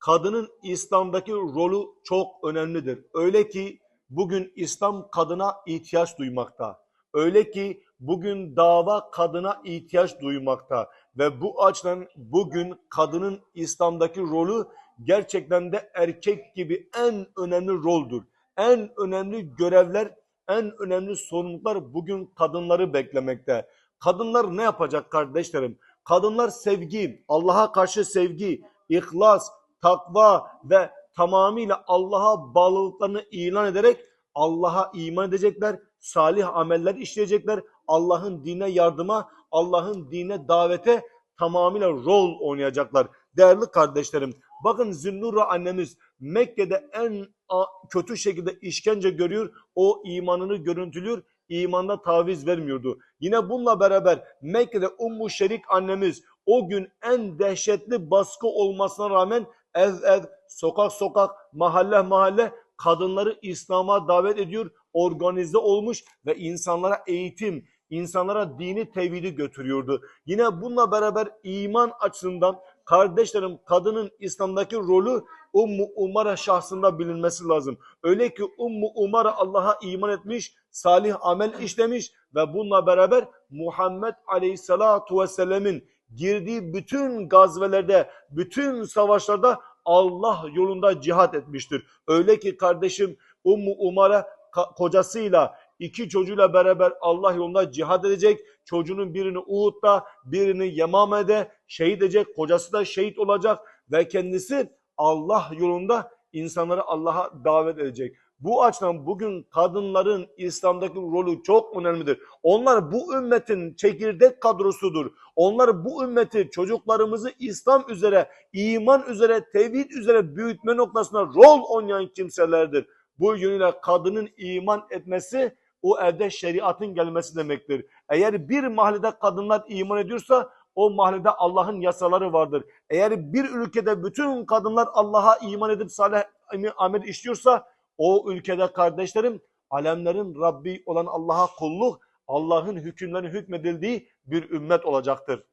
kadının İslam'daki rolü çok önemlidir. Öyle ki bugün İslam kadına ihtiyaç duymakta. Öyle ki bugün dava kadına ihtiyaç duymakta. Ve bu açıdan bugün kadının İslam'daki rolü gerçekten de erkek gibi en önemli roldür. En önemli görevler, en önemli sorumluluklar bugün kadınları beklemekte. Kadınlar ne yapacak kardeşlerim? Kadınlar sevgi, Allah'a karşı sevgi, ihlas, takva ve tamamıyla Allah'a bağlılıklarını ilan ederek Allah'a iman edecekler, salih ameller işleyecekler, Allah'ın dine yardıma, Allah'ın dine davete tamamıyla rol oynayacaklar. Değerli kardeşlerim, bakın Zünnura annemiz Mekke'de en kötü şekilde işkence görüyor, o imanını görüntülüyor, imanda taviz vermiyordu. Yine bununla beraber Mekke'de Ummu Şerik annemiz o gün en dehşetli baskı olmasına rağmen ev ev, sokak sokak, mahalle mahalle kadınları İslam'a davet ediyor, organize olmuş ve insanlara eğitim, insanlara dini tevhidi götürüyordu. Yine bununla beraber iman açısından kardeşlerim kadının İslam'daki rolü Ummu Umara şahsında bilinmesi lazım. Öyle ki Ummu Umara Allah'a iman etmiş, salih amel işlemiş ve bununla beraber Muhammed Aleyhisselatu Vesselam'ın girdiği bütün gazvelerde, bütün savaşlarda Allah yolunda cihat etmiştir. Öyle ki kardeşim Ummu Umara kocasıyla iki çocuğuyla beraber Allah yolunda cihat edecek. Çocuğunun birini Uhud'da, birini Yemame'de şehit edecek. Kocası da şehit olacak ve kendisi Allah yolunda insanları Allah'a davet edecek. Bu açıdan bugün kadınların İslam'daki rolü çok önemlidir. Onlar bu ümmetin çekirdek kadrosudur. Onlar bu ümmeti çocuklarımızı İslam üzere, iman üzere, tevhid üzere büyütme noktasında rol oynayan kimselerdir. Bu yönüyle kadının iman etmesi o evde şeriatın gelmesi demektir. Eğer bir mahallede kadınlar iman ediyorsa o mahallede Allah'ın yasaları vardır. Eğer bir ülkede bütün kadınlar Allah'a iman edip salih amel işliyorsa o ülkede kardeşlerim alemlerin Rabbi olan Allah'a kulluk, Allah'ın hükümlerinin hükmedildiği bir ümmet olacaktır.